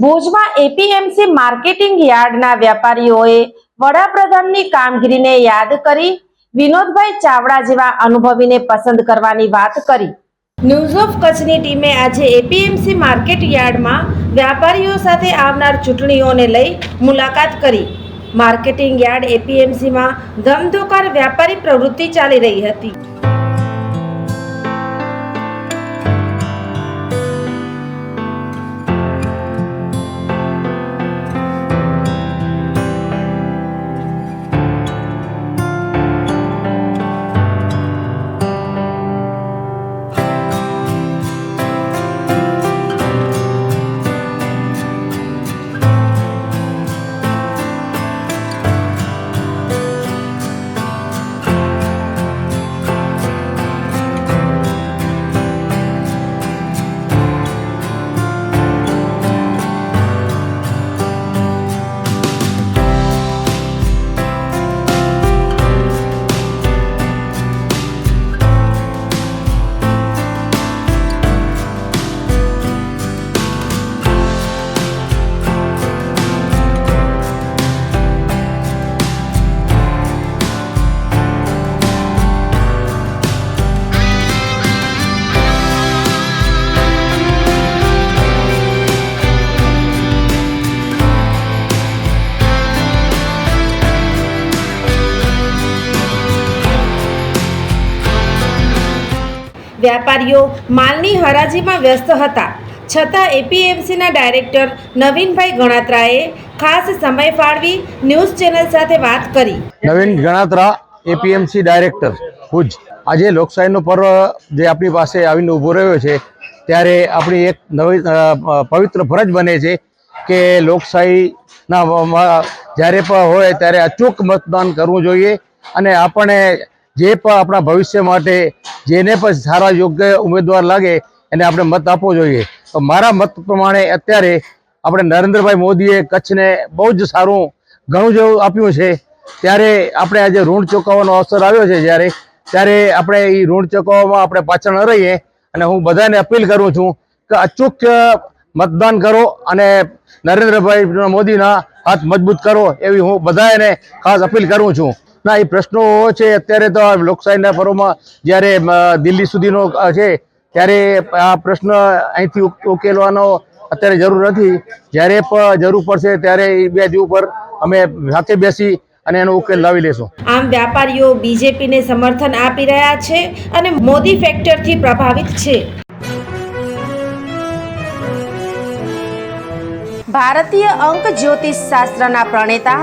ભુજમાં APMC marketing યાર્ડના વેપારીઓએ વડાપ્રધાનની કામગીરીને યાદ કરી વિનોદભાઈ ચાવડા જેવા અનુભવીને પસંદ કરવાની વાત કરી. ન્યૂઝ ઓફ કચ્છની ટીમે આજે એપીએમસી માર્કેટ યાર્ડમાં વ્યાપારીઓ સાથે આવનાર ચૂંટણીઓને લઈ મુલાકાત કરી. માર્કેટિંગ યાર્ડ એપીએમસીમાં ધમધોકાર વ્યાપારી પ્રવૃત્તિ ચાલી રહી હતી. વ્યાપારીઓ માલની હરાજીમાં વ્યસ્ત હતા. છતાં એપીએમસીના ડાયરેક્ટર નવીનભાઈ ગણાત્રાએ ખાસ સમય ફાળવી ન્યૂઝ ચેનલ સાથે વાત કરી. Navin Ganatra, APMC director, Bhuj. આજે લોકશાહીનો પર્વ જે આપણી પાસે આવીને ઊભો રહ્યો છે, ત્યારે આપણી એક નવી પવિત્ર ફરજ બને છે કે લોકશાહીના જ્યારે પણ હોય ત્યારે અચૂક મતદાન કરવું જોઈએ અને આપણે જે પણ આપણા ભવિષ્ય માટે, જેને પણ સારા યોગ્ય ઉમેદવાર લાગે, એને આપણે મત આપવો જોઈએ. તો મારા મત પ્રમાણે અત્યારે આપણે નરેન્દ્રભાઈ મોદીએ કચ્છને બહુ જ સારું ઘણું જેવું આપ્યું છે. ત્યારે આપણે આજે ઋણ ચૂકવવાનો અવસર આવ્યો છે જ્યારે. ત્યારે આપણે એ ઋણ ચૂકવવામાં આપણે પાછળ ન રહીએ અને હું બધાને અપીલ કરું છું કે અચૂક મતદાન કરો અને નરેન્દ્રભાઈ મોદીના હાથ મજબૂત કરો એવી હું બધાને ખાસ અપીલ કરું છું. ના એ પ્રશ્નો છે. અત્યારે તો લોકશાહીના પર્વમાં જ્યારે દિલ્હી સુધીનો છે ત્યારે આ પ્રશ્ન અહીંથી ઉકેલવાનો અત્યારે જરૂર નથી. જ્યારે પણ જરૂર પડશે ત્યારે એ બે દી ઉપર અમે સાથે બેસી અને એનો ઉકેલ લાવી લેશું. આમ વ્યાપારીઓ બીજેપીને સમર્થન આપી રહ્યા છે અને મોદી ફેક્ટરથી પ્રભાવિત છે. ભારતીય અંક જ્યોતિષ શાસ્ત્રના પ્રણેતા